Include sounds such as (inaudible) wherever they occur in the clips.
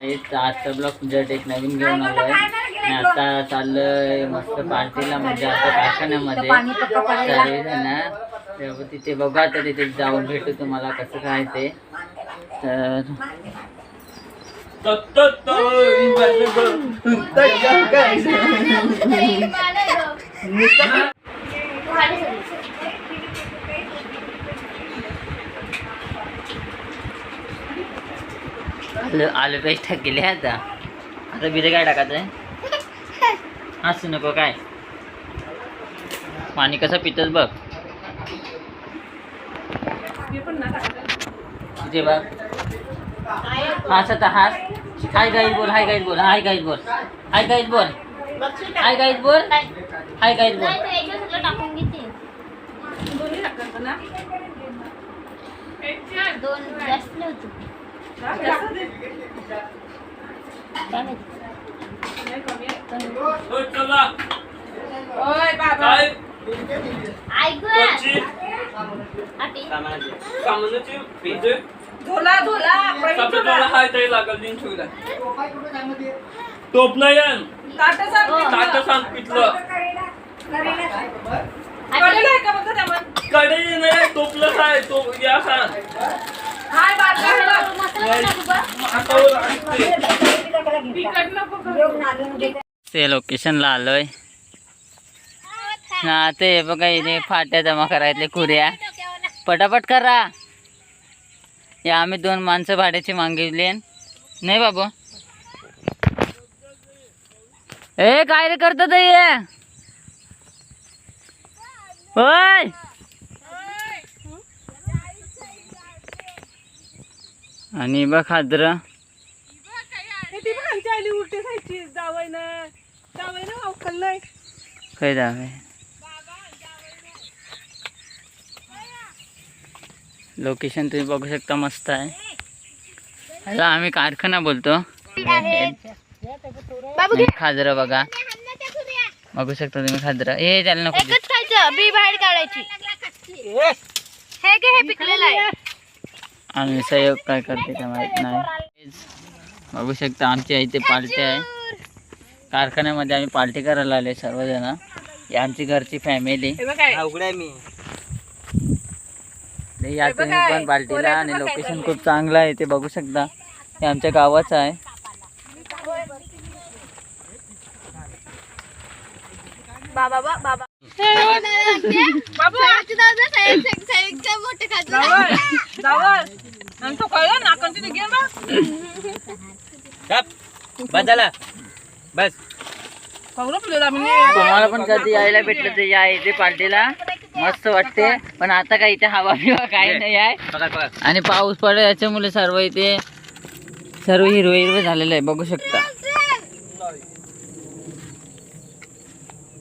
एक आजचा ब्लॉग तुमच्यासाठी एक नवीन घेऊन आलोय. आणि आता चाललोय मस्त पार्टीला म्हणजे आता कारखान्यामध्ये. सर्वजण तर तिथे बघू आता तिथे जाऊन भेटू तुम्हाला कसं काय ते. तर आलू आलू पेस्ट टाकले आता. आता बिले काय टाकायचं आहे हसू नको काय? पाणी कसं पितच बघ. इथे बघ. हास आता हास. हाय गाईज बोल हाय गाईज बोल हाय गाईज बोल. हाय गाईज बोल. हाय गाईज बोल. हाय गाईज बोल. टाकून घेते टोप नाही आहे. सांग पितलं नाही टोपलं काय तो या सांग हाय बारका ते लोकेशनला आलोय. ना ते बघा इथे फाट्या जमा करायतले कुऱ्या पटापट करा. या आम्ही दोन माणसं भाड्याची मागितली नाही बाबू. ए काय रे करत ते होय आणि हे ती आली उलटी खायची काय जावे? लोकेशन तुम्ही बघू शकता मस्त आहे. ह्याला आम्ही कारखाना बोलतो. खाजरं बघा. बघू शकता तुम्ही खाजरं. ए त्याला नको बी बाहेर काढायची. हे हे पिकलेलं आहे. आणि सहयोग काय करते ते माहीत नाही. बघू शकता आमच्या इथे पार्टी आहे. कारखान्यामध्ये आम्ही पार्टी करायला आले सर्वजण. ही आमची घरची फॅमिली या तुम्ही पण पार्टीला आणि लोकेशन खूप चांगलं आहे ते बघू शकता. हे आमच्या गावाचं आहे. बाबा बाबा. तो बदला बस तुम्हाला पण कधी यायला भेटलं तर या इथे पार्टीला. मस्त वाटते. पण आता काही इथे हवा बिवा काही नाही आहे. आणि पाऊस पडला याच्यामुळे सर्व इथे सर्व हिरवं हिरवं झालेलं आहे. बघू शकता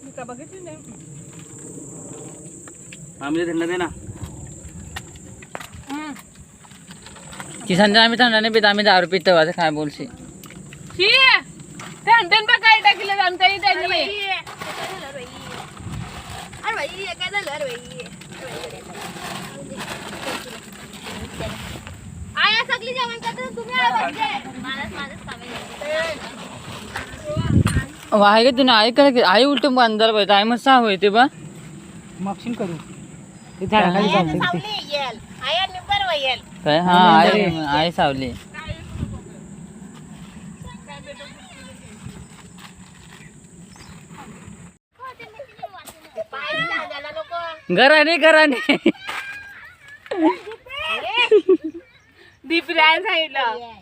मी का बघितली नाही की संध्या आम्ही थंडा नाही पित आम्ही दारू पितो असं काय बोलशी शी काय टाकलं आमच्या इथे त्यांनी. अरे बाई काय झालं अरे बाई? आया सगळी जेवण करतात तुम्ही वाहे तुने आई करे आई उलट अंदर बैठ आई मस्त होय ते बा. सावली येल. आया निबर येल. काय? हा आई आई सावली. घराने घराने. दीप राय सांगितलं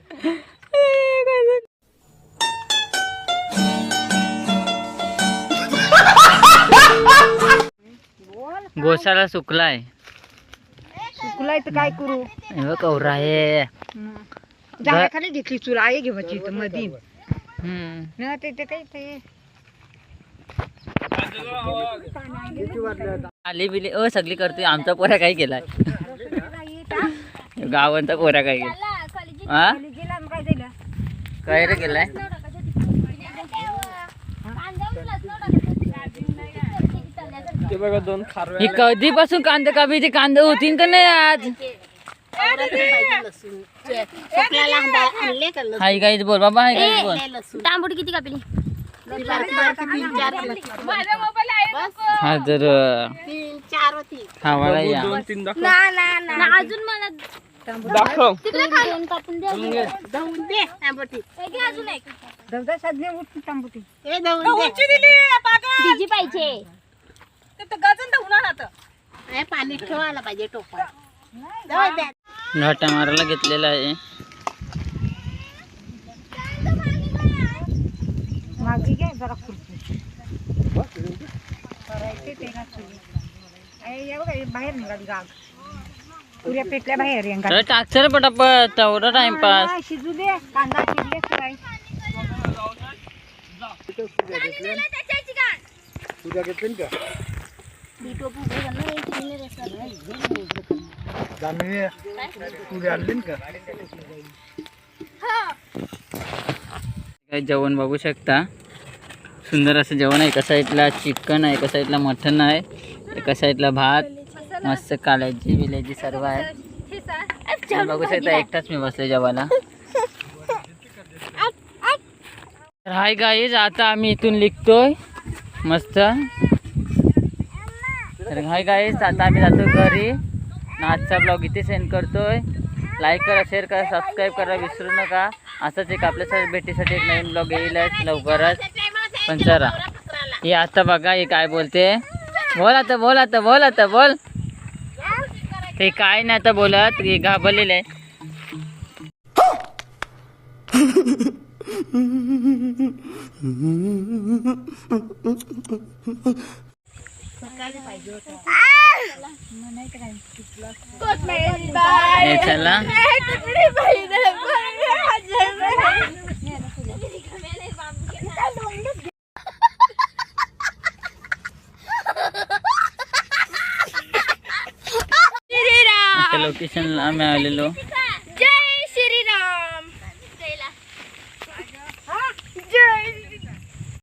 गोशाला सुकलाय. तुला इथं काय करू? कवरा आहे. झाडाखाली घेतली चूल आहे घेवायची इथं मधी. हम्म. ना ते ते काही ते. आली बिली अ सगळी करते आमचा पोऱ्या काय केलाय? गावांचा पोऱ्या काय केला हा? काय रे केलाय? ते बघा दोन खारवे ही कधीपासून कांदे कापी कांदे होतीन का नाही आज? हाय गाईज बोल बाबा हाय गाईज बोल. तांबूट किती कापली? माझा मोबाईल आहे हा जर खावाला या. दोन तीन दाखव. ना अजून मला दाखव. अजून एक. साधने उठ तांबुटी. दिली पाहिजे. तर गजन तर होणार आता. पाणी ठेवायला पाहिजे टोपा. घाटा मारायला घेतलेला आहे. जरा खुर्ची. करायचे ते ना सुरू. अरे, या बघा, हे बाहेर निघाली गाग. पुऱ्या पेटल्या बाहेर या चल टाक सर पटापट. तेवढा टाइमपास हा, शिजू दे कांदा शिजले शिवाय. जेवण बघू शकता? सुंदर असं जेवण आहे. एका साईडला चिकन आहे एका साईडला मटन आहे एका साईडला भात मस्त कालायची बिलायची सर्व आहे. बघू शकता एकटाच मी बसले जेवायला. हाय गाईज आता आम्ही इथून निघतोय. मस्त. तर हाय गाईस आता आम्ही जातो घरी. आजचा ब्लॉग इथे सेंड करतोय. लाईक करा शेअर करा सबस्क्राईब करा विसरू नका. असंच एक आपल्यासाठी भेटीसाठी एक नवीन ब्लॉग येईलच लवकरच. पण चला. हे आता बघा हे काय बोलते. बोल आता बोल आता बोल आता बोल. ते काय नाही आता बोलत हे घाबरलेलं आहे. (laughs) चला. आता लोकेशनला आम्ही आलेलो.